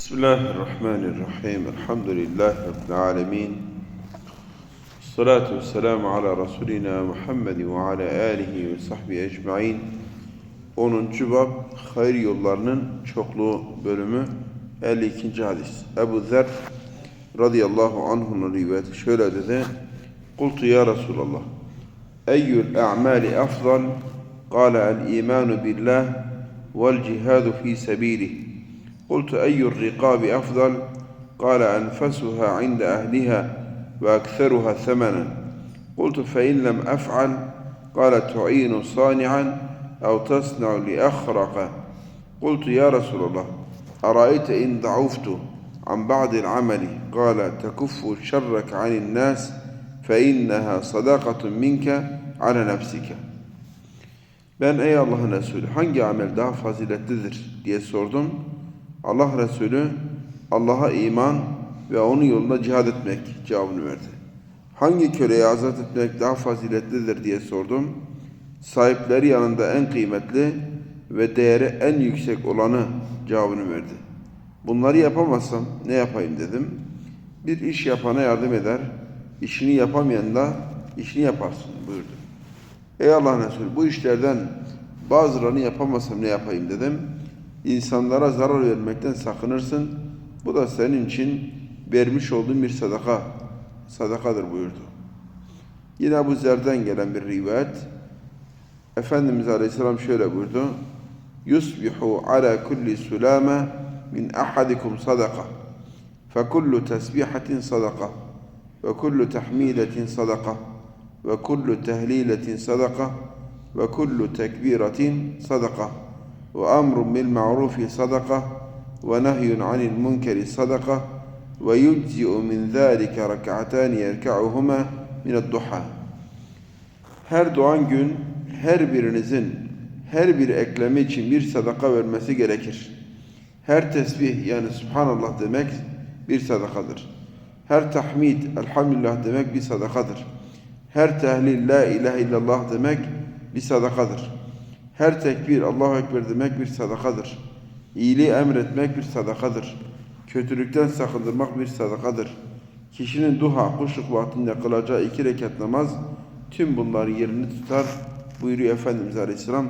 Bismillahirrahmanirrahim. Elhamdülillahi Rabbil alemin. Salatu vesselamu ala Resulina Muhammed ve ala alihi ve sahbihi ecmain. 10. bab hayır yollarının çokluğu bölümü 52. hadis. Ebu Zer radıyallahu anh'un rivayeti şöyle dedi. Kultu ya Resulallah. Eyyül e'mali afzal? Kale el imanu billah vel cihadu fi sebilih. قلت أي الرقاب أفضل؟ قال أنفسها عند أهلها وأكثرها ثمنا. قلت فإن لم أفعل قال تعين صانعا أو تصنع لأخرق. قلت يا رسول الله أرأيت إن ضعفت عن بعض العمل؟ قال تكف شرك عن الناس فإنها صدقة منك على نفسك. Ben ey Allah'ın Resulü hangi amel daha faziletlidir diye sordum. Allah Resulü Allah'a iman ve onun yolunda cihad etmek cevabını verdi. Hangi köleyi azat etmek daha faziletlidir diye sordum. Sahipleri yanında en kıymetli ve değeri en yüksek olanı cevabını verdi. Bunları yapamazsam ne yapayım dedim. Bir iş yapana yardım eder, işini yapamayan da işini yaparsın buyurdu. Ey Allah'ın Resulü bu işlerden bazılarını yapamasam ne yapayım dedim. İnsanlara zarar vermekten sakınırsın. Bu da senin için vermiş olduğun bir sadaka, sadakadır buyurdu. Yine Ebu Zer'den gelen bir rivayet. Efendimiz Aleyhisselam şöyle buyurdu. Yusbihu ala kulli sulame min ahadikum sadaka. Fekullu tesbihatin sadaka. Ve kullu tahmidetin sadaka. Ve kullu tehliletin sadaka. Ve kullu tekbiratin sadaka. وأمر بالمعروف صدقة ونهي عن المنكر صدقة ويجزئ من ذلك ركعتان يركعهما من الضحى Her doğan gün her birinizin her bir eklemi için bir sadaka vermesi gerekir. Her tesbih yani Subhanallah demek bir sadakadır. Her tahmid, Elhamdülillah demek bir sadakadır. Her tehlil, La ilahe illallah demek bir sadakadır. Her tekbir Allahu Ekber demek bir sadakadır. İyiliği emretmek bir sadakadır. Kötülükten sakındırmak bir sadakadır. Kişinin duha, kuşluk vaktinde kılacağı iki rekat namaz tüm bunların yerini tutar buyuruyor Efendimiz Aleyhisselam.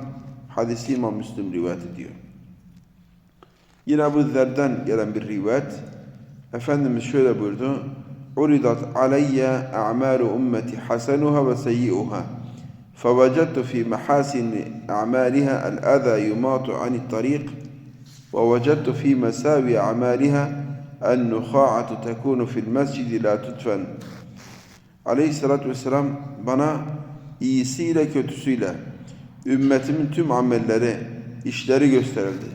Hadisi İmam Müslim rivayet ediyor. Yine bu Zer'den gelen bir rivayet. Efendimiz şöyle buyurdu. Aleyye a'malu ummeti hasenuha ve seyyi'uha. فوجدت في محاسن أعمالها الأذى يماط عن الطريق ووجدت في مساوي أعمالها النخاعة تكون في المسجد لا تدفن Aleyhissalatü vesselam bana iyisiyle kötüsüyle ümmetimin tüm amelleri, işleri gösterildi.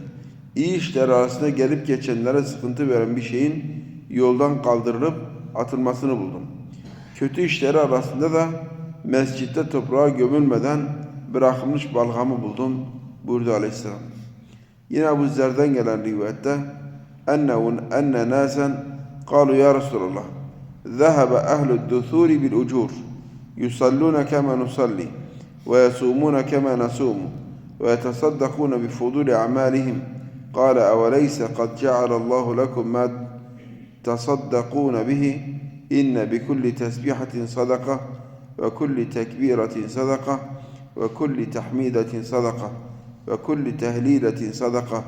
İyi işler arasında gelip geçenlere sıkıntı veren bir şeyin yoldan kaldırılıp atılmasını buldum. Kötü işleri arasında da mescitte toprağa gömülmeden bırakılmış balgamı buldum buyurdu aleyhisselam. Yine Ebu Zer'den gelen rivayette enne enne nasen kalu ya Resulallah ذهب أهل الدثور بالأجور يصلون كما نصلي ويصومون كما نصوم ويتصدقون بفضول أعمالهم قال أوليس قد جعل الله لكم ما تصدقون به إن بكل تسبيحة صدقة وكل تكبيرة صدقة وكل تحميدة صدقة وكل تهليلة صدقة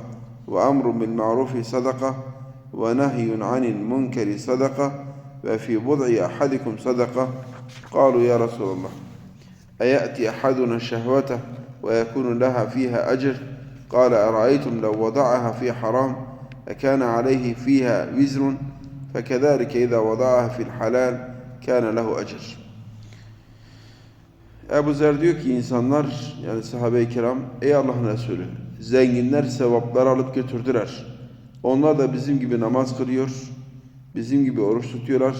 وأمر بالمعروف صدقة ونهي عن المنكر صدقة وفي بضع أحدكم صدقة. قالوا يا رسول الله أيأتي أحدنا شهوته ويكون لها فيها أجر؟ قال أرأيتم لو وضعها في حرام أكان عليه فيها وزر؟ فكذلك إذا وضعها في الحلال كان له أجر. Ebu Zer diyor ki insanlar yani sahabe-i kiram ey Allah'ın Resulü zenginler sevapları alıp götürdüler. Onlar da bizim gibi namaz kılıyor, bizim gibi oruç tutuyorlar.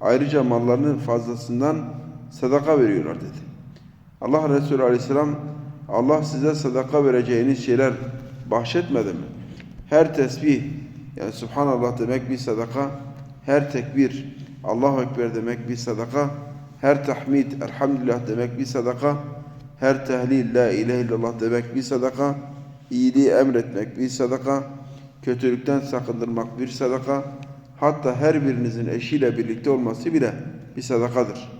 Ayrıca mallarının fazlasından sadaka veriyorlar dedi. Allah Resulü Aleyhisselam Allah size sadaka vereceğiniz şeyler bahşetmedi mi? Her tesbih yani Subhanallah demek bir sadaka, her tekbir Allahu Ekber demek bir sadaka, her tahmid, elhamdülillah demek bir sadaka, her tehlil, la ilahe illallah demek bir sadaka, iyiliği emretmek bir sadaka, kötülükten sakındırmak bir sadaka, hatta her birinizin eşiyle birlikte olması bile bir sadakadır.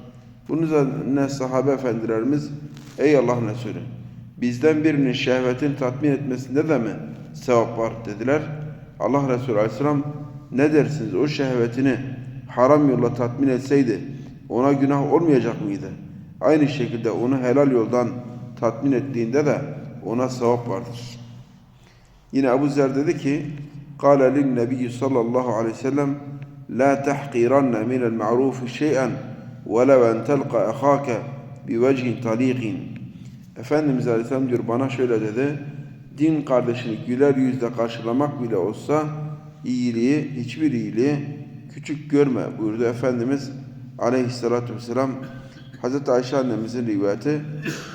Bunun üzerine sahabe efendilerimiz, ey Allah'ın Resulü, bizden birinin şehvetini tatmin etmesinde de mi sevap var? dediler. Allah Resulü Aleyhisselam ne dersiniz o şehvetini haram yolla tatmin etseydi ona günah olmayacak mıydı? Aynı şekilde onu helal yoldan tatmin ettiğinde de ona sevap vardır. Yine Ebu Zer dedi ki قال للنبي صلى الله عليه وسلم لا تحقرن من المعروف شيئا ولو أن تلقى أخاك بوجه طليق Efendimiz Aleyhisselam diyor bana şöyle dedi din kardeşini güler yüzle karşılamak bile olsa iyiliği hiçbir iyiliği küçük görme buyurdu Efendimiz Aleyhisselatü Vesselam Hazreti Ayşe annemizin rivayeti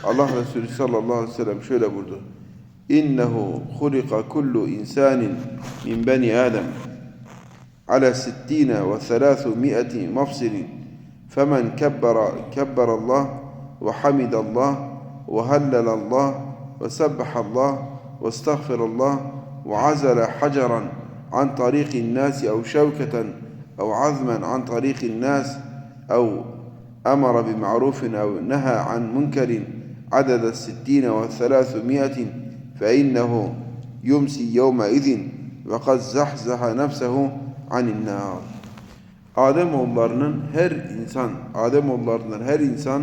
Allah Resulü sallallahu aleyhi ve sellem şöyle buyurdu İnnehu hulika kullu insanin min beni Adem على ستين وثلاثمائة مفصل فمن كبر كبر الله وحمد الله وهلل الله وسبح الله واستغفر الله وعزل حجرا عن طريق الناس أو شوكة أو عظما عن طريق الناس أو أمر بمعروف أو نهى عن منكر عدد الستين وثلاثمائة فإنه يمسي يومئذ وقد زحزح نفسه عن النار Adem oğullarının her insan, Adem oğullarından her insan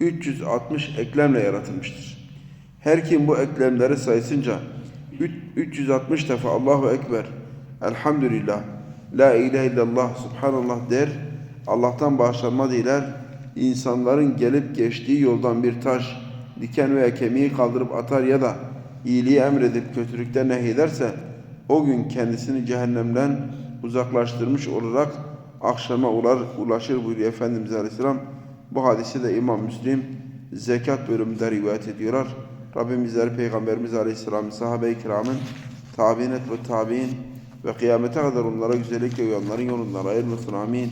360 eklemle yaratılmıştır. Her kim bu eklemleri sayısınca üç- 360 defa Allahu Ekber, Elhamdülillah, La ilahe illallah, Subhanallah der, Allah'tan bağışlanma diler, insanların gelip geçtiği yoldan bir taş, diken veya kemiği kaldırıp atar ya da iyiliği emredip kötülükten nehyederse o gün kendisini cehennemden uzaklaştırmış olarak akşama ular, ulaşır buyuruyor Efendimiz Aleyhisselam. Bu hadisi de İmam Müslim zekat bölümünde rivayet ediyorlar. Rabbim bizleri Peygamberimiz Aleyhisselam'ın sahabe-i kiramın tabi'in et ve tabi'in ve kıyamete kadar onlara güzellikle uyanların yolundan ayırmasın amin.